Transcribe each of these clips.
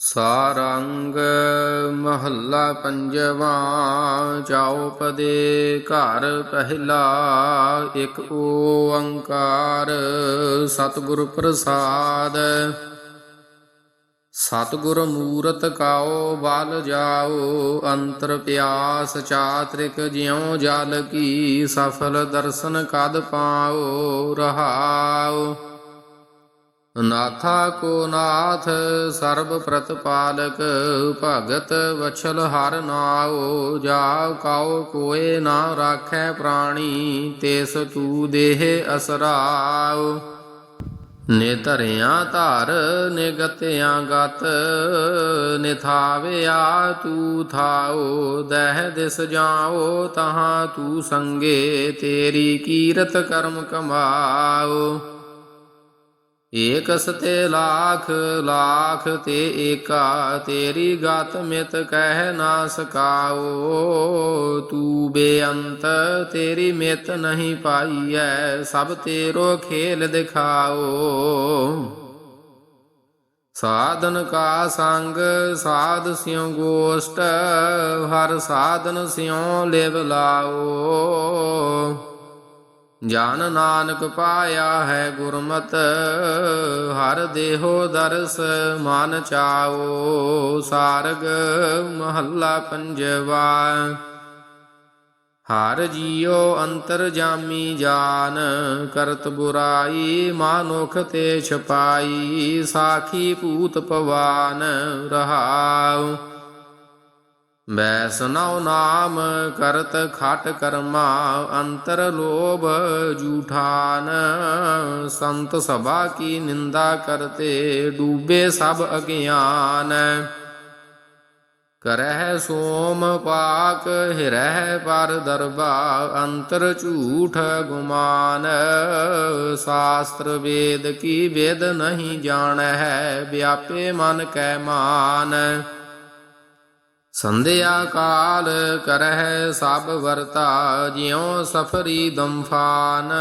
ਸਾਰੰਗ ਮਹੱਲਾ ਪੰਜਵਾ ਚੌਪਦੇ ਘਰ ਪਹਿਲਾ, ਇੱਕ ਓੰਕਾਰ ਸਤਿਗੁਰ ਪ੍ਰਸਾਦ। ਸਤਿਗੁਰ ਮੂਰਤ ਕਾਓ ਬਲ ਜਾਓ ਅੰਤਰ ਪਿਆਸ ਚਾਤ੍ਰਿਕ ਜਿਉ ਜਲ ਕੀ, ਸਫਲ ਦਰਸ਼ਨ ਕਦ ਪਾਓ ਰਹਾਓ ਨਾਥਾ ਕੋ ਨਾਥ ਸਰਬ ਪ੍ਰਤਪਾਲਕ, ਭਗਤ ਵਛਲ ਹਰ ਨਾਉ ਜਾ ਕਾਉ ਕੋਏ ਨਾ ਰਾਖੈ ਪ੍ਰਾਣੀ, ਤੇਸ ਤੂ ਦੇਹ ਅਸਰਾਉ। ਨਿਧਰਿਆ ਧਾਰ, ਨਿਗਤਿਆ ਗਤ, ਨਿਥਾਵਿਆ ਤੂ ਥਾਓ ਦਹਿ ਦਿਸ ਜਾਓ ਤਹਾਂ ਤੂ ਸੰਗੇ, ਤੇਰੀ ਕੀਰਤ ਕਰਮ ਕਮਾਓ ਏਕ ਸਤੇ ਲਾਖ ਲਾਖ ਤੇ ਏਕਾ, ਤੇਰੀ ਗਤ ਮਿਤ ਕਹਿ ਨਾ ਸਕਾਓ। ਤੂੰ ਬੇਅੰਤ, ਤੇਰੀ ਮਿਤ ਨਹੀਂ ਪਾਈਐ, ਸਭ ਤੇਰੋ ਖੇਲ ਦਿਖਾਓ। ਸਾਧਨ ਕਾ ਸੰਗ, ਸਾਧ ਸਿਉ ਗੋਸ਼ਟ, ਹਰ ਸਾਧਨ ਸਿਉ ਲਿਵ ਲਾਓ। ਜਨ ਨਾਨਕ ਪਾਇਆ ਹੈ ਗੁਰਮਤ, ਹਰ ਦੇਹੋ ਦਰਸ ਮਨ ਚਾਓ, ਸਾਰਗ ਮਹੱਲਾ ਪੰਜਵਾ। ਹਰ ਜੀਓ ਅੰਤਰ ਜਾਮੀ ਜਾਨ, ਕਰਤ ਬੁਰਾਈ ਮਾਨੁਖ ਤੇ ਛਪਾਈ, ਸਾਖੀ ਭੂਤ ਪਵਾਨ ਰਹਾਉ। ਬੈਸਨਉ ਨਾਮ ਕਰਤ ਖਟ ਕਰਮਾ ਅੰਤਰ ਲੋਭ ਜੂਠਾਨ। ਸੰਤ ਸਭਾ ਕੀ ਨਿੰਦਾ ਕਰਤੇ ਡੂਬੇ ਸਭ ਅਗਿਆਨ। ਕਰਹਿ ਸੋਮ ਪਾਕ ਹਿਰਹਿ ਪਰ ਦਰਬਾ ਅੰਤਰ ਝੂਠ ਗੁਮਾਨ। ਸ਼ਾਸਤਰ ਵੇਦ ਕੀ ਵੇਦ ਨਹੀਂ ਹੈ ਵਿਆਪੇ ਮਨ ਕੈ ਮਾਨ। ਸੰਧਿਆ ਕਾਲ ਕਰਹਿ ਸਭ ਵਰਤਾ ਜਿਉ ਸਫਰੀ ਦੰਫਾਨ,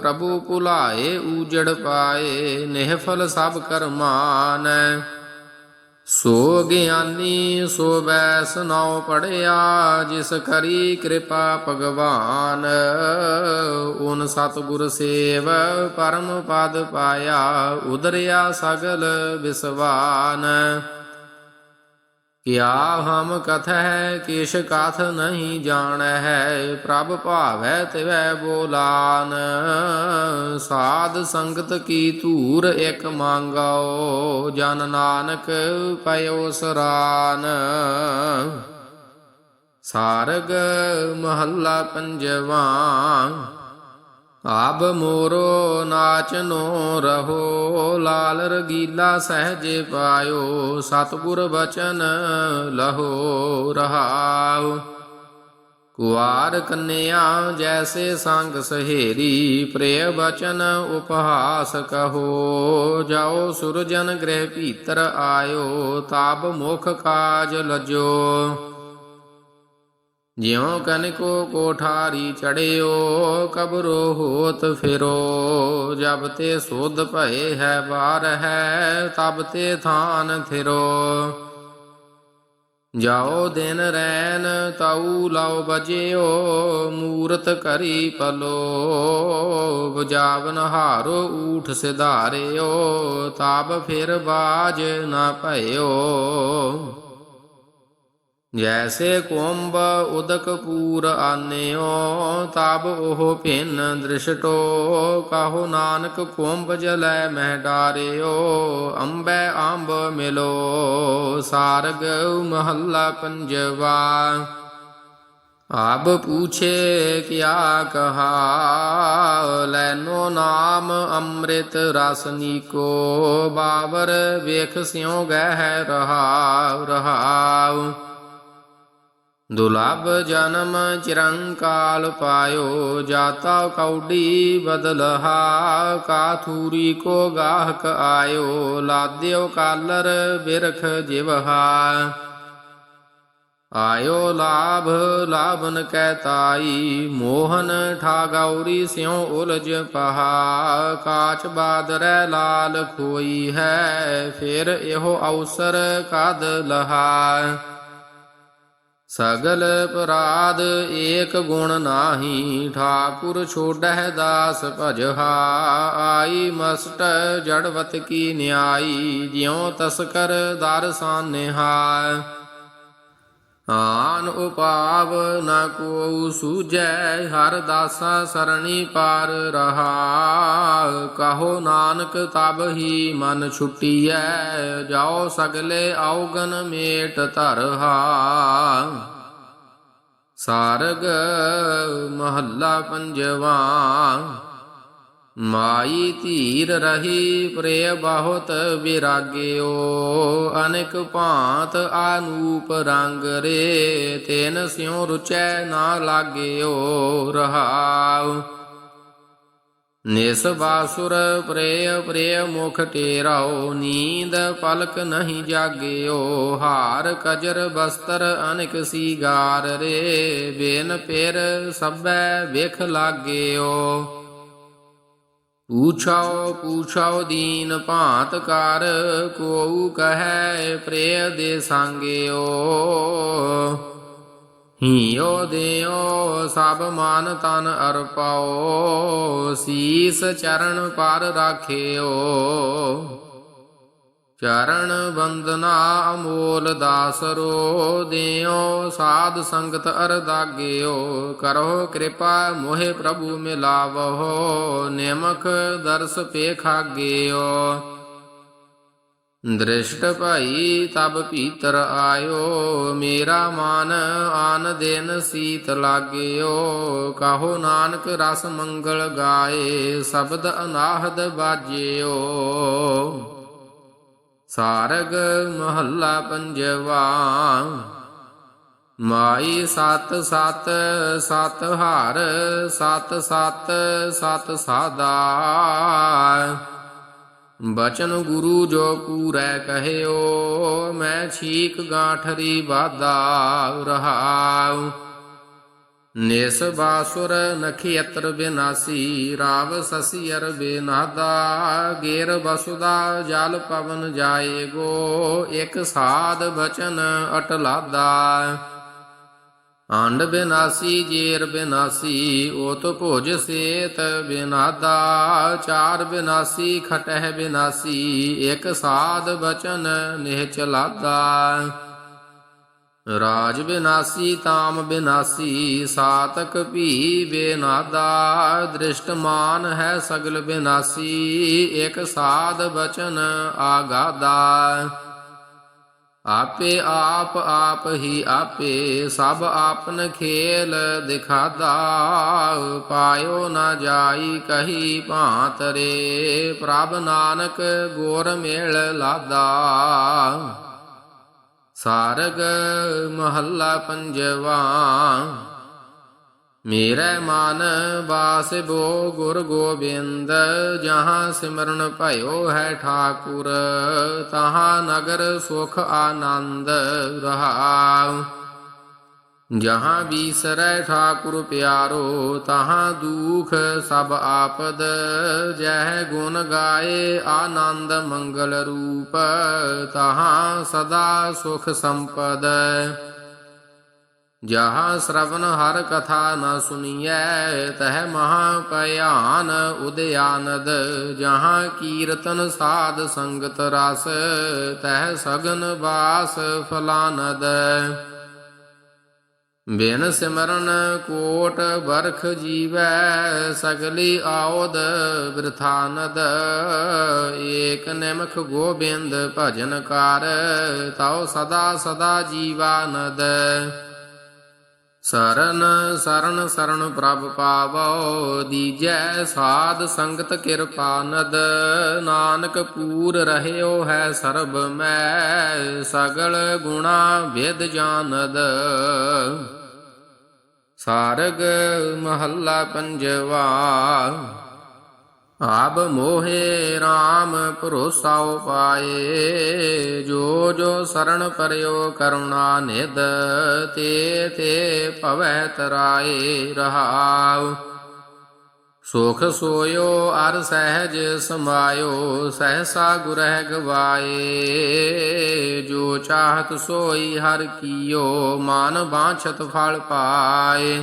ਪ੍ਰਭੂ ਭੁਲਾਏ ਊਜੜ ਪਾਏ, ਨਿਹਫਲ ਸਭ ਕਰਮਾਨ। ਸੋ ਗਿਆਨੀ, ਸੋ ਬੈਸ ਨਉ ਪੜਿਆ, ਜਿਸ ਕਰੀ ਕਿਰਪਾ ਭਗਵਾਨ। ਓਨ ਸਤਿਗੁਰ ਸੇਵ, ਪਰਮ ਪਦ ਪਾਇਆ ਉਦਰਿਆ ਸਗਲ ਵਿਸਵਾਨ। ਕਿਆ ਹਮ ਕਥ ਹੈ ਕਿਛ ਕਥ ਨਹੀਂ ਜਾਣ ਹੈ ਪ੍ਰਭ ਭਾਵੈ ਤਿਵੈ ਬੋਲਾਨ। ਸਾਧ ਸੰਗਤ ਕੀ ਧੂਰ ਇਕ ਮੰਗਾਓ, ਜਨ ਨਾਨਕ ਪਇਓ ਸਰਾਨ। ਸਾਰਗ ਮਹੱਲਾ ਪੰਜਵਾ ਆਬ ਮੋਰੋ ਨਾਚਨੋ ਰਹੋ, ਲਾਲ ਰਗੀਲਾ ਸਹਜੇ ਪਾਇਓ, ਸਤਿਗੁਰ ਬਚਨ ਲਹੋ ਰਹਾਉ। ਕੁਆਰ ਕੰਨਿਆ ਜੈਸੇ ਸੰਗ ਸਹੇਰੀ, ਪ੍ਰਿਯ ਬਚਨ ਉਪਹਾਸ ਕਹੋ। ਜਾਓ ਸੁਰਜਨ ਗ੍ਰਹਿ ਭੀਤਰ ਆਇਓ ਤਾਬ ਮੁਖ ਕਾਜ ਲਜੋ। ਜਿਉ ਕਨਕੋ ਕੋਠਾਰੀ ਚੜਿਓ, ਕਬਰੋ ਹੋਤ ਫਿਰੋ। ਜਬ ਤੇ ਸੁਧ ਭਏ ਹੈ ਬਾਰ ਹੈ, ਤਬ ਤੇ ਥਾਨ ਥਿਰੋ। ਜਾਓ ਦਿਨ ਰੈਨ ਤਾਉ ਲਾਓ ਬਜਿਓ ਮੂਰਤ ਕਰੀ ਪਲੋ। ਬਜਾਵਨ ਹਾਰੋ ਊਠ ਸਿਧਾਰਿਓ ਤਬ ਫਿਰ ਬਾਜ ਨਾ ਭਇਓ। ਜੈਸੇ ਕੁੰਭ ਉਦਕ ਪੂਰ ਆਨਿਓ, ਤਬ ਉਹ ਭਿੰਨ ਦ੍ਰਿਸ਼ਟੋ ਕਹੋ ਨਾਨਕ ਕੁੰਭ ਜਲੈ ਮਹਿ ਡਾਰਿਓ, ਅੰਬੈ ਅੰਬ ਮਿਲੋ। ਸਾਰਗ ਮਹੱਲਾ ਪੰਜਵਾ। ਆਬ ਪੂਛੇ ਕਿਆ ਕਹਾ, ਲੈਨੋ ਨਾਮ ਅੰਮ੍ਰਿਤ ਰਸ ਨੀਕੋ। ਬਾਵਰ ਵੇਖ ਸਿਉ ਗਹਿ ਰਹਾਉ ਰਹਾਉ। ਦੁਲਭ ਜਨਮ ਚਿਰੰਕਾਲ ਪਾਇਓ, ਜਾਤਾ ਕੌਡੀ ਬਦਲਹਾ, ਕਾਥੂਰੀ ਕੋ ਗਾਹਕ ਆਇਓ, ਲਾਦਿਓ ਕਾਲਰ ਬਿਰਖ ਜਿਵਹਾ। ਆਇਓ ਲਾਭ, ਲਾਭਨ ਕੈ ਤਾਈ, ਮੋਹਨ ਠਾਗੌਰੀ ਸਿਉ ਉਲਝ ਪਹਾ। ਕਾਚ ਬਾਦਰੈ ਲਾਲ ਖੋਈ ਹੈ, ਫਿਰ ਇਹੋ ਅਵਸਰ ਕਦ ਲਹਾ। ਸਗਲ ਪਰਾਧ ਏਕ ਗੁਣ ਨਾਹੀ, ਠਾਕੁਰ ਛੋੜਹਿ ਦਾਸ ਭਜਹਾ ਆਈ ਮਸਟ ਜੜਵਤ ਕੀ ਨਿਆਈ, ਜਿਉ ਤਸਕਰ ਦਰ ਸਾਨਿਹਾ ਆਨ ਉਪਾਵ ਨਾ ਕੋ ਸੂਝੈ, ਹਰ ਦਾਸਾ ਸਰਣੀ ਪਾਰ ਰਹਾ। ਕਹੋ ਨਾਨਕ ਤਬ ਹੀ ਮਨ ਛੁਟੀਐ, ਜਾਓ ਸਗਲੇ ਔਗਨ ਮੇਟ ਧਰਹਾ ਸਾਰਗ ਮਹੱਲਾ ਪੰਜਵਾ, ਮਾਈ ਧੀਰ ਰਹੀ ਪ੍ਰੇ ਬਹੁਤ ਵਿਰਾਗਿਓ। ਅਨੇਕ ਭਾਂਤ ਆਨੂਪ ਰੰਗ ਰੇ, ਤੈਨ ਸਿਉ ਰੁਚੈ ਨਾ ਲਾਗਿਓ ਰਹਾਉ। ਨਿਸ ਬਾਸੁਰ ਪ੍ਰਿਯ ਪ੍ਰਿਯ ਮੁਖ ਟੇਰਾਓ ਨੀਂਦ ਪਲਕ ਨਹੀਂ ਜਾਗਿਓ, ਹਾਰ ਕਜਰ ਬਸਤਰ ਅਨੇਕ ਸੀਗਾਰ ਰੇ, ਬੇਨ ਪੇਰ ਸਭੈ ਵੇਖ ਲਾਗਿਓ। ਪੂਛਾਓ ਪੂਛਾਓ ਦੀਨ ਭਾਂਤ ਕਰ ਕੋਉ ਕਹੈ ਪ੍ਰੇ ਦੇ ਸੰਗਿਓ। ਹੀਓ ਦਿਓ, ਸਭ ਮਨ ਤਨ ਅਰਪਾਓ, ਸੀਸ ਚਰਨ ਪਰ ਰਾਖਿਓ। ਚਰਨ ਬੰਦਨਾ ਅਮੋਲ ਦਾਸਰੋ ਦਿਓ ਸਾਧ ਸੰਗਤ ਅਰਦਾਗਿਓ ਕਰੋ ਕਿਰਪਾ ਮੋਹਿ ਪ੍ਰਭੂ ਮਿਲਾਵੋ ਨਿਮਖ ਦਰਸ ਪੇਖਾਗਿਓ ਦ੍ਰਿਸ਼ਟ ਭਾਈ, ਤਬ ਭੀਤਰ ਆਇਓ, ਮੇਰਾ ਮਨ ਆਨ ਦਿਨ ਸੀਤ ਲਾਗਿਓ, ਕਹੋ ਨਾਨਕ ਰਸ ਮੰਗਲ ਗਾਏ, ਸ਼ਬਦ ਅਨਾਹਦ ਬਾਜਿਓ। ਸਾਰਗ ਮਹੱਲਾ ਪੰਜਵਾ। ਮਾਈ ਸਤ ਸਤ ਸਤ ਹਾਰ, ਸਤ ਸਤ ਸਤ ਸਾਦਾ। ਬਚਨ ਗੁਰੂ ਜੋ ਪੂਰੈ ਕਹਿਓ, ਮੈਂ ਛੀਕ ਗਾਠਰੀ ਬਾਦਾ ਰਹਾਉ। ਨੇਸ ਬਾਸੁਰ ਨਖਿਅਤਰ ਬਿਨਾਸੀ, ਰਾਵ ਸਸੀਅਰ ਬਿਨਾਦਾ, ਗੇਰ ਬਸੁਦਾ, ਜਲ ਪਵਨ ਜਾਏਗੋ ਇਕ ਸਾਧ ਬਚਨ ਅਟਲਾਦਾ। ਅੰਡ ਬਿਨਾਸੀ, ਜੇਰ ਬਿਨਾਸੀ, ਓਤ ਭੁਜ ਸੇਤ ਬਿਨਾਦਾ। ਚਾਰ ਬਿਨਾਸੀ, ਖਟਹਿ ਬਿਨਾਸੀ, ਇਕ ਸਾਧ ਬਚਨ ਨਿਹ ਚਲਾਦਾ ਰਾਜ ਬਿਨਾਸੀ ਤਾਮ ਬਿਨਾਸੀ, ਸਾਤਕ ਭੀ ਬੇਨਾਦਾ ਦ੍ਰਿਸ਼ਟਮਾਨ ਹੈ ਸਗਲ ਬਿਨਾਸੀ, ਇਕ ਸਾਧ ਬਚਨ ਆਗਾਦਾ। ਆਪੇ ਆਪ ਆਪ ਹੀ ਆਪੇ ਸਭ ਆਪਨ ਖੇਲ ਦਿਖਾਦਾ, ਪਾਇਓ ਨਾ ਜਾਈ ਕਹੀ ਭਾਂਤਰੇ ਪ੍ਰਭ ਨਾਨਕ ਗੋਰ ਮੇਲ ਲਾਦਾ। ਸਾਰਗ ਮਹੱਲਾ ਪੰਜਵਾ। ਮੇਰੇ ਮਨ ਵਾਸਿਬੋ ਗੁਰ ਗੋਬਿੰਦ, ਜਹਾਂ ਸਿਮਰਨ ਭਇਓ ਹੈ ਠਾਕੁਰ, ਤਹਾਂ ਨਗਰ ਸੁਖ ਆਨੰਦ ਰਹਾਉ। ਜਹਾਂ ਬੀਸਰੈ ਠਾਕੁਰ ਪਿਆਰੋ, ਤਹਾਂ ਦੁਖ ਸਭ ਆਪਦ। ਜਹ ਗੁਣ ਗਾਏ ਆਨੰਦ ਮੰਗਲ ਰੂਪ, ਤਹਾਂ ਸਦਾ ਸੁਖ ਸੰਪਦ। ਜਹਾਂ ਸ਼ਰਵਨ ਹਰ ਕਥਾ ਨ ਸੁਣੀਐ ਤਹ ਮਹਾ ਭਿਆਨ ਉਦਿਆਨਦ। ਜਹਾਂ ਕੀਰਤਨ ਸਾਧ ਸੰਗਤ ਰਸ, ਤਹ ਸਗਨ ਬਾਸ ਫਲਾਨਦ। ਬਿਨ ਸਿਮਰਨ ਕੋਟ ਬਰਖ ਜੀਵੈ, ਸਗਲੀ ਆਉਦ ਬਿਰਥਾਨਦ। ਏਕ ਨਿਮਖ ਗੋਬਿੰਦ ਭਜਨ ਕਰ, ਤਉ ਸਦਾ ਸਦਾ ਜੀਵਾਨਦ। ਸਰਨ ਸਰਨ ਸਰਨ ਪ੍ਰਭ ਪਾਵੋ, ਦੀਜੈ ਸਾਧ ਸੰਗਤ ਕਿਰਪਾ ਨਦ। ਨਾਨਕ ਪੂਰ ਰਹਿਓ ਹੈ ਸਰਬ ਮੈਂ ਸਗਲ ਗੁਣਾ ਵਿਦ ਜਾਣਦ ਸਾਰਗ ਮਹੱਲਾ ਪੰਜਵਾ। ਆਬ ਮੋਹੇ RAM ਭਰੋਸਾ ਉਪਾਏ, ਜੋ ਜੋ ਸਰਣ ਪਰਿਓ ਕਰੁਣਾ ਨਿਦ ਤੇ ਤੇ ਭਵੈ ਤਰਾਏ ਰਹਾਉ। ਸੁਖ ਸੋਇਓ, ਅਰ ਸਹਿਜ ਸਮਾਇਓ, ਸਹਸਾ ਗੁਰਹਿ ਗਵਾਏ, ਜੋ ਚਾਹਤ ਸੋਈ ਹਰ ਕੀਓ, ਮਾਨ ਬਾਛਤ ਫਲ ਪਾਏ।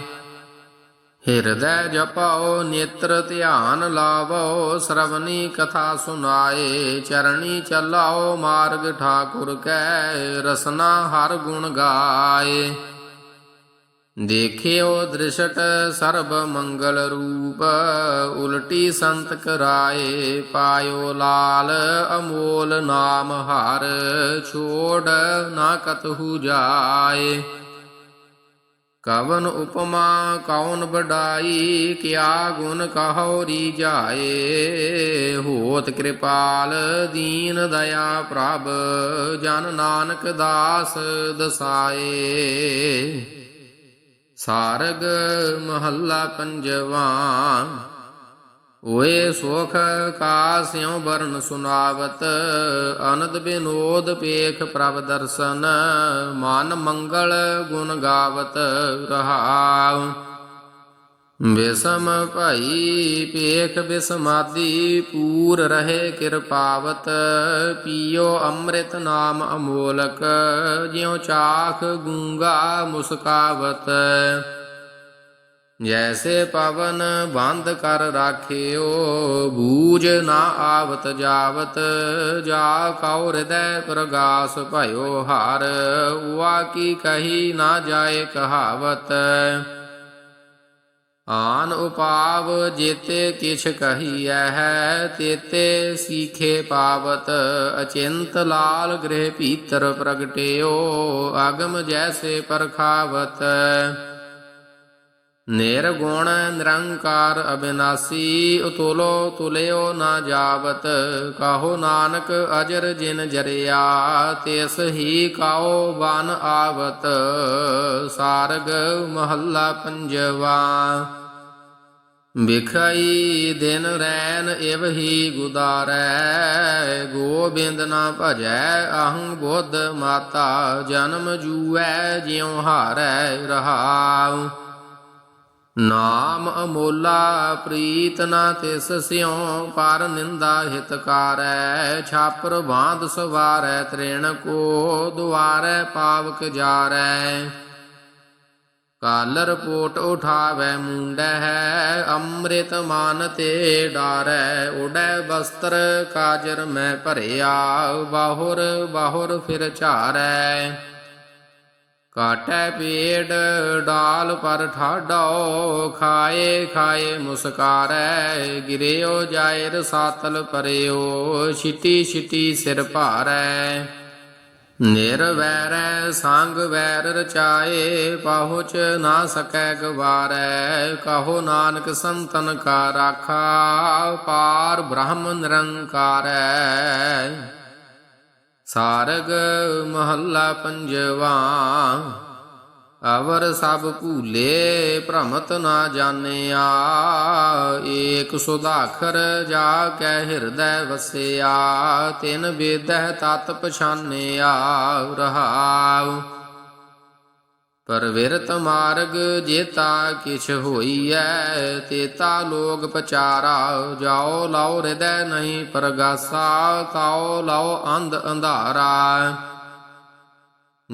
ਹਿਰਦੈ ਜਪਾਓ ਨੇਤਰ ਧਿਆਨ ਲਾਵੋ ਸ਼ਰਵਨੀ ਕਥਾ ਸੁਨਾਏ ਚਰਣੀ ਚੱਲਾਓ, ਮਾਰਗ ਠਾਕੁਰ ਕੈ, ਰਸਨਾ ਹਰ ਗੁਣ ਗਾਏ। ਦੇਖਿਓ ਦ੍ਰਿਸ਼ਟ ਸਰਬ ਮੰਗਲ ਰੂਪ, ਉਲਟੀ ਸੰਤ ਕਰਾਏ, ਪਾਇਓ ਲਾਲ ਅਮੋਲ ਨਾਮ ਹਰ, ਛੋੜ ਨਾ ਕਤਹੂ ਜਾਏ। ਕਵਨ ਉਪਮਾ ਕੌਣ ਬਡਾਈ ਕਿਆ ਗੁਣ ਕਹੋ ਰੀ ਜਾਏ? ਹੋਤ ਕਿਰਪਾਲ ਦੀਨ ਦਇਆ ਪ੍ਰਭ, ਜਨ ਨਾਨਕ ਦਾਸ ਦਸਾਏ। ਸਾਰਗ ਮਹੱਲਾ ਪੰਜਵਾ ਓਏ ਸੁਖ ਕਾ ਸਿਉ ਬਰਨ ਸੁਨਾਵਤ, ਅਨੰਦ ਬਿਨੋਦ ਪੇਖ ਪ੍ਰਭ ਦਰਸ਼ਨ, ਮਨ ਮੰਗਲ ਗੁਣ ਗਾਵਤ ਰਹਾਉ। ਬਿਸਮ ਭਾਈ ਪੇਖ ਬਿਸਮਾਦੀ, ਪੂਰ ਰਹੇ ਕਿਰਪਾਵਤ ਪੀਓ ਅੰਮ੍ਰਿਤ ਨਾਮ ਅਮੋਲਕ, ਜਿਉ ਚਾਖ ਗੂੰਗਾ ਮੁਸਕਾਵਤ। ਜੈਸੇ ਪਵਨ ਬੰਦ ਕਰ ਰਾਖਿਓ, ਬੂਝ ਨਾ ਆਵਤ ਜਾਵਤ, ਜਾ ਕਉ ਹਿਰਦੈ ਪ੍ਰਗਾਸ ਭਇਓ ਹਾਰ, ਉਆ ਕੀ ਕਹੀ ਨਾ ਜਾਏ ਕਹਾਵਤ। ਆਨ ਉਪਾਵ ਜੇਤੇ ਕਿਛ ਕਹੀਐ ਹੈ ਤੇਤੇ ਸੀਖੇ ਪਾਵਤ, ਅਚਿੰਤ ਲਾਲ ਗ੍ਰਹਿ ਭੀਤਰ ਪ੍ਰਗਟਿਓ, ਅਗਮ ਜੈਸੇ ਪਰਖਾਵਤ। ਨਿਰਗੁਣ ਨਿਰੰਕਾਰ ਅਬਿਨਾਸੀ, ਉਤੁਲੋ ਤੁਲਿਓ ਨਾ ਜਾਵਤ, ਕਾਹੋ ਨਾਨਕ ਅਜਰ ਜਿਨ ਜਰਿਆ, ਤਿਸ ਹੀ ਕਾਓ ਬਨ ਆਵਤ, ਸਾਰਗ ਮਹੱਲਾ ਪੰਜਵਾ। ਵਿਖਾਈ ਦਿਨ ਰੈਨ ਇਵ ਹੀ ਗੁਦਾਰੈ, ਗੋਬਿੰਦ ਨਾ ਭਜੈ ਅਹੰ ਬੁੱਧ ਮਾਤਾ, ਜਨਮ ਜੂਐ ਜਿਉ ਹਾਰੈ ਰਹਾਉ। ਨਾਮ ਅਮੋਲਾ ਪ੍ਰੀਤ ਨਾ ਤਿਸ ਸਿਉ ਪਰ ਨਿੰਦਾ ਹਿਤਕਾਰੈ ਛਾਪਰ ਬਾਂਧ ਸਵਾਰੈ, ਤ੍ਰਿਣ ਕੋ ਦੁਆਰੈ ਪਾਵਕ ਜਾਰੈ। ਕਾਲ ਪੋਟ ਉਠਾਵੈ, ਮੁੰਡੈ ਹੈ, ਅੰਮ੍ਰਿਤ ਮਾਨ ਤੇ ਡਾਰੈ, ਉਡੈ ਵਸਤਰ ਕਾਜਰ ਮੈਂ ਭਰਿਆ ਬਾਹੁਰ ਬਾਹੁਰ ਫਿਰ ਝਾਰੈ। ਕਾਟੈ ਪੇੜ ਡਾਲ ਪਰ ਠਾਡੋ ਖਾਏ ਖਾਏ ਮੁਸਕਾਰੈ, ਗਿਰਿਓ ਜਾਇਰ ਸਾਤਲ ਪਰਿਓ, ਛਿਟੀ ਛਿਟੀ ਸਿਰ ਭਾਰੈ। ਨਿਰਵੈਰੈ ਸੰਗ ਵੈਰ ਰਚਾਏ ਪਹੁੰਚ ਨਾ ਸਕੈ ਗਵਾਰੈ, ਕਹੋ ਨਾਨਕ ਸੰਤਨ ਕਾ ਰਾਖਾ, ਪਾਰ ਬ੍ਰਹਮ ਨਿਰੰਕਾਰੈ। ਸਾਰਗ ਮਹੱਲਾ ਪੰਜਵਾ। ਅਵਰ ਸਭ ਭੂਲੇ ਭ੍ਰਮਤ ਨਾ ਜਾਣਿਆ। ਏਕ ਸੁਧਾਖਰ ਜਾ ਕੈ ਹਿਰਦੈ ਵਸਿਆ। ਤਿਨ ਵੇਦਹਿ ਤਤ ਪਛਾਨਿਆ। ਰਹਾਉ ਪਰਵਿਰਤ ਮਾਰਗ ਜੇਤਾ ਕਿਛ ਹੋਈਐ, ਤੇਤਾ ਲੋਗ ਪਚਾਰਾ। ਜਾਓ ਲਾਓ ਹਿਰਦੈ ਨਹੀਂ ਪਰਗਾਸਾ, ਤਾਓ ਲਾਓ ਅੰਧ ਅੰਧਾਰਾ।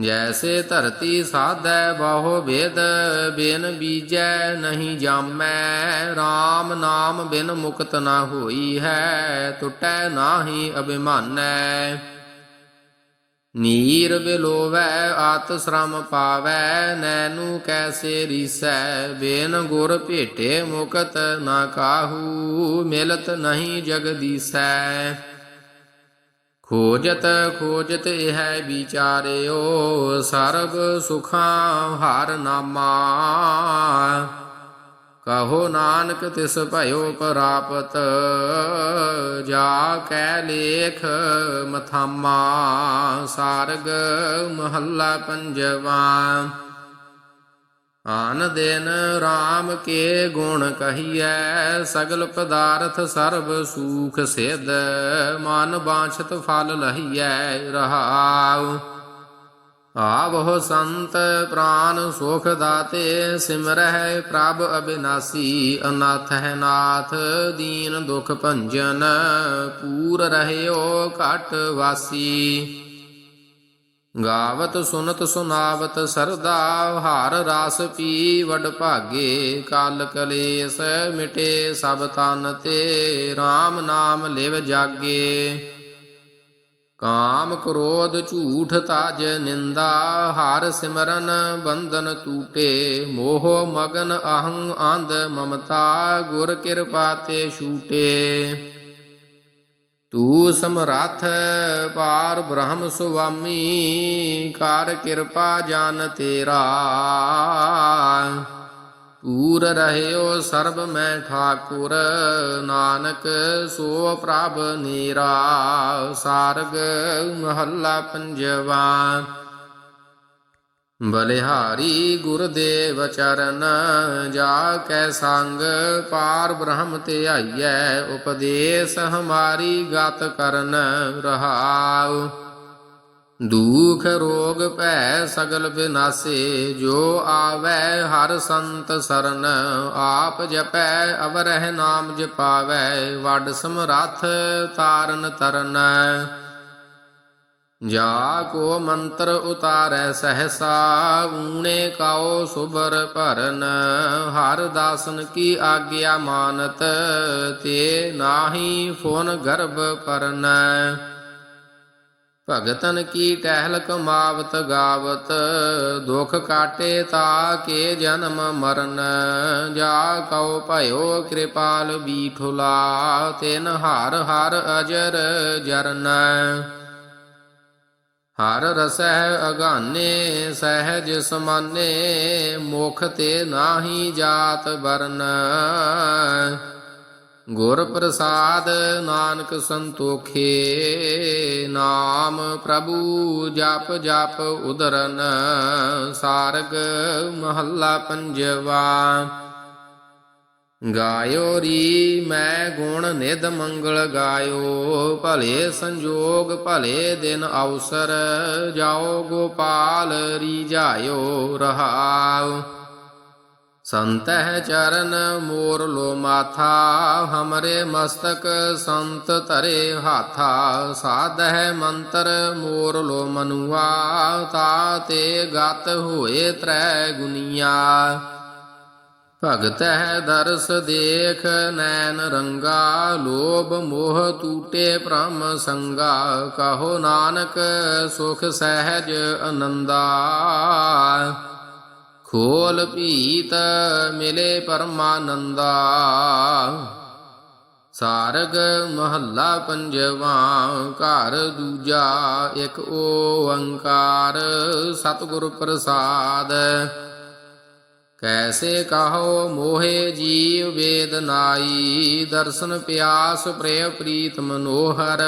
ਜੈਸੇ ਧਰਤੀ ਸਾਧੈ ਬਹੁ ਵੇਦ, ਬਿਨ ਬੀਜੈ ਨਹੀਂ ਜਾਮੈ। RAM ਨਾਮ ਬਿਨ ਮੁਕਤ ਨਾ ਹੋਈ ਹੈ ਟੁੱਟੈ ਨਾਹੀ ਅਭਿਮਾਨੈ। ਨੀਰ ਬਿਲੋਵੈ, ਆਤ ਸ਼ਰਮ ਪਾਵੈ, ਨੈਨੂ ਕੈਸੇ ਰੀਸੈ? ਬਿਨ ਗੁਰ ਭੇਟੇ ਮੁਕਤ ਨਾ ਕਾਹੂ, ਮਿਲਤ ਨਹੀਂ ਜਗਦੀਸੈ ਖੋਜਤ ਖੋਜਤ ਇਹ ਵਿਚਾਰਿਓ, ਸਰਬ ਸੁਖਾਂ ਹਰ ਨਾਮਾ। ਕਹੋ ਨਾਨਕ ਤਿਸ ਭਇਓ ਪ੍ਰਾਪਤ, ਜਾ ਕੈ ਲੇਖ ਮਥਾਮਾ, ਸਾਰਗ ਮਹੱਲਾ ਪੰਜਵਾ। ਆਨ ਦਿਨ RAM ਕੇ ਗੁਣ ਕਹੀਐ, ਸਗਲ ਪਦਾਰਥ ਸਰਬ ਸੂਖ ਸਿਧ, ਮਨ ਬਾਛਤ ਫਲ ਲਹੀਐ ਰਹਾਉ। ਆਵਹੁ ਸੰਤ ਪ੍ਰਾਨ ਸੁਖ ਦਾਤੇ, ਸਿਮਰਹਿ ਪ੍ਰਭ ਅਬਿਨਾਸੀ ਅਨਾਥ ਹੈ ਨਾਥ, ਦੀਨ ਦੁਖ ਭੰਜਨ, ਪੂਰ ਰਹਿਓ ਘਟ ਵਾਸੀ। ਗਾਵਤ ਸੁਨਤ ਸੁਨਾਵਤ ਸਰਦਾ, ਹਾਰ ਰਾਸ ਪੀ ਵਡ ਭਾਗੇ, ਕਾਲ ਕਲੇਸ ਮਿਟੇ ਸਭ ਤਨ ਤੇ RAM ਨਾਮ ਲਿਵ ਜਾਗੇ। ਕਾਮ ਕ੍ਰੋਧ ਝੂਠ ਤਾਜ ਨਿੰਦਾ, ਹਰ ਸਿਮਰਨ ਬੰਧਨ ਟੂਟੇ ਮੋਹ ਮਗਨ ਅਹੰ ਆਂਧ ਮਮਤਾ, ਗੁਰ ਕਿਰਪਾ ਤੇ ਛੂਟੇ। ਤੂ ਸਮਰੱਥ ਪਾਰ ਬ੍ਰਹਮ ਸੁਆਮੀ, ਕਰ ਕਿਰਪਾ ਜਨ ਤੇਰਾ। ਪੂਰ ਰਹਿਓ ਸਰਬ ਮੈਂ ਠਾਕੁਰ, ਨਾਨਕ ਸੋ ਪ੍ਰਭ ਨੀਰਾ, ਸਾਰਗ ਮਹੱਲਾ ਪੰਜਵਾ। ਬਲਿਹਾਰੀ ਗੁਰਦੇਵ ਚਰਨ, ਜਾ ਕੈ ਸੰਗ ਪਾਰ ਬ੍ਰਹਮ ਤੇ ਆਈਐ, ਉਪਦੇਸ਼ ਹਮਾਰੀ ਗਤ ਕਰਨ ਰਹਾਉ। ਦੁਖ ਰੋਗ ਭੈ ਸਗਲ ਬਿਨਾਸੇ, ਜੋ ਆਵੈ ਹਰ ਸੰਤ ਸਰਨ, ਆਪ ਜਪੈ, ਅਵਰਹ ਨਾਮ ਜਪਾਵੈ, ਵਡ ਸਮਰੱਥ ਤਾਰਨ ਤਰਨ। ਜਾ ਕੋ ਮੰਤਰ ਉਤਾਰੈ ਸਹਸਾ ਊਣੇ ਕਾਓ ਸੁਬਰ ਭਰਨ। ਹਰ ਦਾਸਨ ਕੀ ਆਗਿਆ ਮਾਨਤ, ਤੇ ਨਾਹੀ ਫੋਨ ਗਰਭ ਪਰਨ ਭਗਤਨ ਕੀ ਟਹਿਲ ਕਮਾਵਤ ਗਾਵਤ, ਦੁਖ ਕਾਟੇ ਤਾ ਕੇ ਜਨਮ ਮਰਨ। ਜਾ ਕਉ ਭਇਓ ਕਿਰਪਾਲ ਬੀਠੁਲਾ, ਤੈਨ ਹਰ ਹਰ ਅਜਰ ਜਰਨ। ਹਰ ਰਸਹਿ ਅਗਾਨੇ, ਸਹਿਜ ਸਮਾਨੇ, ਮੁਖ ਤੇ ਨਾਹੀ ਜਾਤ ਵਰਨ ਗੁਰ ਪ੍ਰਸਾਦ ਨਾਨਕ ਸੰਤੋਖੇ, ਨਾਮ ਪ੍ਰਭੂ ਜਪ ਜਪ ਉਦਰਨ, ਸਾਰਗ ਮਹੱਲਾ ਪੰਜਵਾ। ਗਾਇਓ ਰੀ, ਮੈਂ ਗੁਣ ਨਿਧ ਮੰਗਲ ਗਾਇਓ, ਭਲੇ ਸੰਜੋਗ ਭਲੇ ਦਿਨ ਅਵਸਰ, ਜਾਓ ਗੋਪਾਲ ਰੀ ਜਾਇਓ ਰਹਾਓ ਸੰਤਹਿ ਚਰਨ ਮੋਰ ਲੋ ਮਾਥਾ, ਹਮਰੇ ਮਸਤਕ ਸੰਤ ਧਰੇ ਹਾਥਾ, ਸਾਧਹਿ ਮੰਤਰ ਮੋਰ ਲੋ ਮਨੁਆ, ਤਾ ਤੇ ਗਤ ਹੋਏ ਤ੍ਰੈ ਗੁਨੀਆ। ਭਗਤ ਦਰਸ ਦੇਖ ਨੈਣ ਰੰਗਾ, ਲੋਭ ਮੋਹ ਟੂਟੇ ਭ੍ਰਮ ਸੰਗਾ, ਕਹੋ ਨਾਨਕ ਸੁਖ ਸਹਿਜ ਅਨੰਦਾ। ਖੋਲ ਭੀਤ ਮਿਲੇ ਪਰਮਾਨੰਦਾ। ਸਾਰਗ ਮਹੱਲਾ ਪੰਜਵਾ, ਘਰ ਦੂਜਾ ਇੱਕ ਓੰਕਾਰ, ਸਤਿਗੁਰ ਪ੍ਰਸਾਦ। ਕੈਸੇ ਕਹੋ ਮੋਹੇ ਜੀਵ ਵੇਦਨਾਈ ਦਰਸ਼ਨ ਪਿਆਸ ਪ੍ਰੇਮ ਪ੍ਰੀਤ ਮਨੋਹਰ।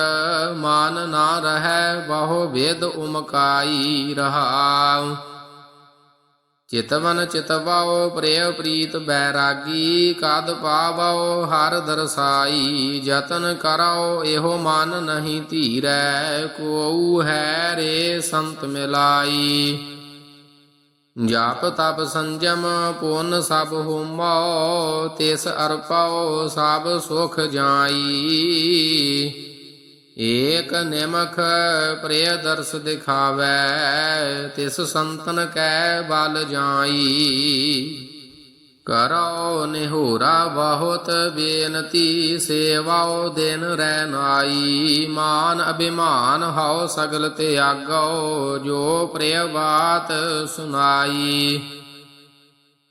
ਮਾਨ ਨਾ ਰਹੈ ਬਹੁ ਵੇਦ ਉਮਕਾਈ ਰਹਾਉ। ਚਿਤਵਨ ਚਿਤਵਾਓ ਪ੍ਰੇਮ ਪ੍ਰੀਤ ਬੈਰਾਗੀ, ਕਦ ਪਾਵੋ ਹਰ ਦਰਸਾਈ, ਯਤਨ ਕਰਾਓ ਇਹੋ ਮਨ ਨਹੀਂ ਧੀਰੈ, ਕੋਉ ਹੈ ਰੇ ਸੰਤ ਮਿਲਾਈ। ਜਾਪ ਤਪ ਸੰਜਮ, ਪੁੰਨ ਸਭ ਹੋਮੋ ਤਿਸ ਅਰਪਾਓ ਸਭ ਸੁਖ ਜਾਈ। ਏਕ ਨਿਮਖ ਪ੍ਰਿਯ ਦਰਸ ਦਿਖਾਵੈ, ਤਿਸ ਸੰਤਨ ਕੈ ਬਲ ਜਾਈ। ਕਰੋ ਨਿਹੋਰਾ ਬਹੁਤ ਬੇਨਤੀ ਸੇਵਾਓ ਦਿਨ ਰਹਿ ਨਾਈ। ਮਾਨ ਅਭਿਮਾਨ ਹਉ ਸਗਲ ਤਿਆਗੋ ਜੋ ਪ੍ਰਿਯ ਬਾਤ ਸੁਨਾਈ।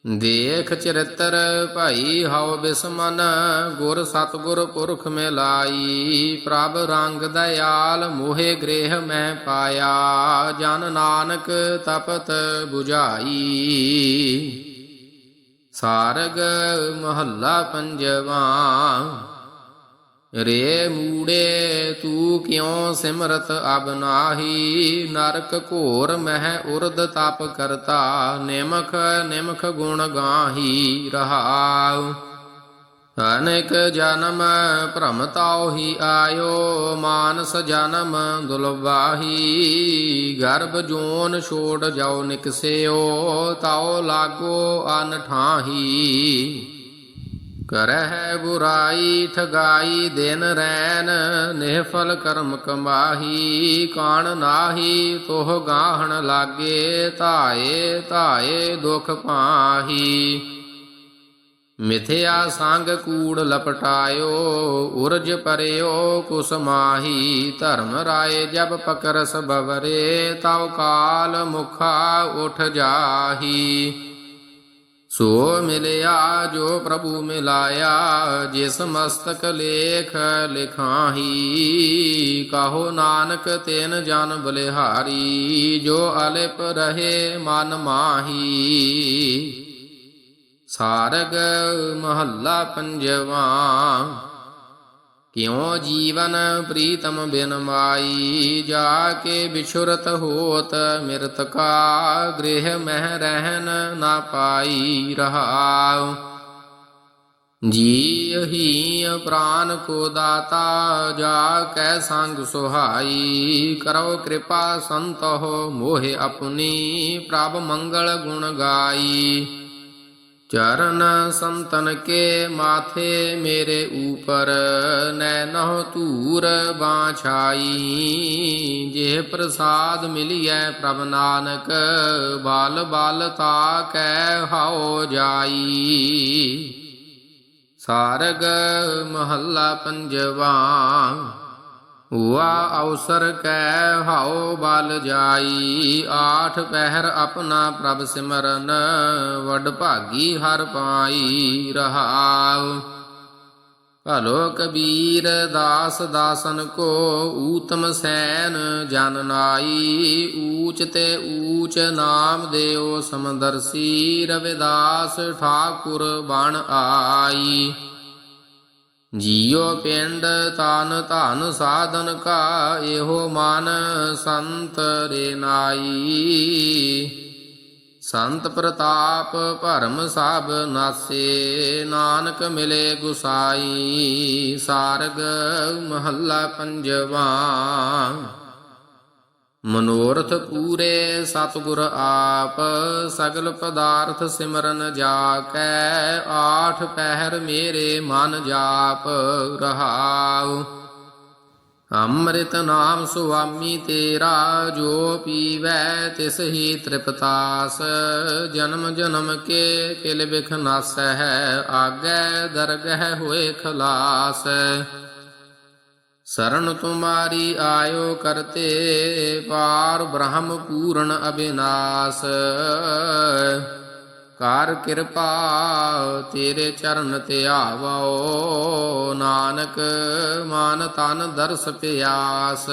ਦੇਖ ਚਰਿਤਰ ਭਾਈ, ਹਉ ਬਿਸਮਨ, ਗੁਰ ਸਤਗੁਰ ਪੁਰਖ ਮਿਲਾਈ। ਪ੍ਰਭ ਰੰਗ ਦਇਆਲ, ਮੋਹਿ ਗ੍ਰਹਿ ਮੈਂ ਪਾਇਆ। ਜਨ ਨਾਨਕ ਤਪਤ 부ਝਾਈ ਸਾਰਗ ਮਹੱਲਾ ਪੰਜਵਾ। ਰੇ ਮੂੜੇ, ਤੂੰ ਕਿਉ ਸਿਮਰਤ ਅਬ ਨਾਹੀ? ਨਰਕ ਘੋਰ ਮਹਿ ਉਰਦ ਤਪ ਕਰਤਾ, ਨਿਮਖ ਨਿਮਖ ਗੁਣ ਗਾਹੀ ਰਹਾਉ। ਅਨੇਕ ਜਨਮ ਭ੍ਰਮ ਤਾਉ ਹੀ ਆਇਓ, ਮਾਨਸ ਜਨਮ ਦੁਲਵਾਹੀ। ਗਰਭ ਜੋਨ ਛੋੜ ਜਾਉ ਨਿਕਸਿਓ, ਤਾਉ ਲਾਗੋ ਅਨ ਠਾਹੀ। ਕਰਹਿ ਬੁਰਾਈ, ਠਗਾਈ, ਦਿਨ ਰੈਨ ਨਿਹਫਲ ਕਰਮ ਕਮਾਹੀ, ਕਾਣ ਨਾਹੀ, ਤੋਹ ਗਾਹਣ ਲਾਗੇ, ਧਾਏ ਧਾਏ ਦੁਖ ਪਾਹੀ। ਮਿਥਿਆ ਸੰਗ ਕੂੜ ਲਪਟਾਇਓ, ਉਰਜ ਪਰਿਓ ਕੁਸ ਮਾਹੀ। ਧਰਮ ਰਾਏ ਜਬ ਪਕਰਸ ਬਵਰੇ, ਤਉ ਕਾਲ ਮੁਖਾ ਉਠ ਜਾਹੀ। ਸੋ ਮਿਲਿਆ ਜੋ ਪ੍ਰਭੂ ਮਿਲਾਇਆ ਜਿਸ ਮਸਤਕ ਲੇਖ ਲਿਖਾਹੀ, ਕਾਹੋ ਨਾਨਕ ਤੈਨ ਜਨ ਬਲਿਹਾਰੀ, ਜੋ ਅਲਿਪ ਰਹੇ ਮਨ ਮਾਹੀ। ਸਾਰਗ ਮਹੱਲਾ ਪੰਜਵਾ। ਕਿਉ ਜੀਵਨ ਪ੍ਰੀਤਮ ਬਿਨ ਮਾਈ? ਜਾ ਕੇ ਵਿਛੁਰਤ ਹੋਤ ਮਿਰਤ ਗ੍ਰਹਿ ਮਹਿ ਰਹਿਨ ਨਾ ਪਾਈ ਰਹਾਉ। ਜੀਹੀ ਪ੍ਰਾਨ ਕੋ ਦਾਤਾ, ਜਾ ਕੈ ਸੰਗ ਸੁਹਾਈ। ਕਰੋ ਕਿਰਪਾ ਸੰਤੋ ਮੋਹਿ ਆਪਣੀ, ਪ੍ਰਭ ਮੰਗਲ ਗੁਣ ਗਾਈ। ਚਰਨ ਸੰਤਨ ਕੇ ਮਾਥੇ ਮੇਰੇ ਊਪਰ ਨੈਨਹੁ ਧੂਰ ਬਾਛਾਈ। ਜੇ ਪ੍ਰਸਾਦ ਮਿਲਿਐ ਪ੍ਰਭ ਨਾਨਕ, ਬਾਲ ਬਾਲ ਤਾ ਕੈ ਹਾਉ ਜਾਈ। ਸਾਰਗ ਮਹੱਲਾ ਪੰਜਵਾ ਹੁਆ ਅਵਸਰ ਕੈ ਹਾਉ ਬਲ ਜਾਈ, ਆਠ ਪਹਿਰ ਆਪਣਾ ਪ੍ਰਭ ਸਿਮਰਨ, ਵਡ ਭਾਗੀ ਹਰ ਪਾਈ ਰਹਾਉ। ਭਲੋ ਕਬੀਰ ਦਾਸ ਦਾਸਨ ਕੋ, ਊਤਮ ਸੈਨ ਜਨ ਨਾਈ, ਊਚ ਤੇ ਊਚ ਨਾਮ ਦੇਓ ਸਮਦਰਸੀ, ਰਵਿਦਾਸ ਠਾਕੁਰ ਬਣ ਆਈ। ਜੀਉ ਪਿੰਡ ਤਨ ਧਨ ਸਾਧਨ ਕਾ ਇਹੋ ਮਨ ਸੰਤ ਰੇ ਨਾਈ। ਸੰਤ ਪ੍ਰਤਾਪ ਭਰਮ ਸਭ ਨਾਸੇ, ਨਾਨਕ ਮਿਲੇ ਗੁਸਾਈ। ਸਾਰਗ ਮਹੱਲਾ ਪੰਜਵਾ। ਮਨੋਰਥ ਪੂਰੇ ਸਤਿਗੁਰ ਆਪ, ਸਗਲ ਪਦਾਰਥ ਸਿਮਰਨ ਜਾ ਕੈ ਆਠ ਪਹਿਰ ਮੇਰੇ ਮਨ ਜਾਪ ਰਹਾਉ। ਅੰਮ੍ਰਿਤ ਨਾਮ ਸੁਆਮੀ ਤੇਰਾ, ਜੋ ਪੀਵੈ ਤਿਸ ਹੀ ਤ੍ਰਿਪਤਾਸ। ਜਨਮ ਜਨਮ ਕੇ ਕਿਲ ਬਿਖ ਨਾਸੈ ਹੈ ਆਗੈ ਦਰਗਹਿ ਹੋਏ ਖਲਾਸ। ਸਰਣ ਤੁਮਾਰੀ ਆਇਓ ਕਰਤੇ ਪਾਰ ਬ੍ਰਹਮ ਪੂਰਨ ਅਬਿਨਾਸ਼ ਕਰ ਕਿਰਪਾ ਤੇਰੇ ਚਰਨ ਤੇ ਆਵੋ ਨਾਨਕ ਮਨ ਤਨ ਦਰਸ ਪਿਆਸ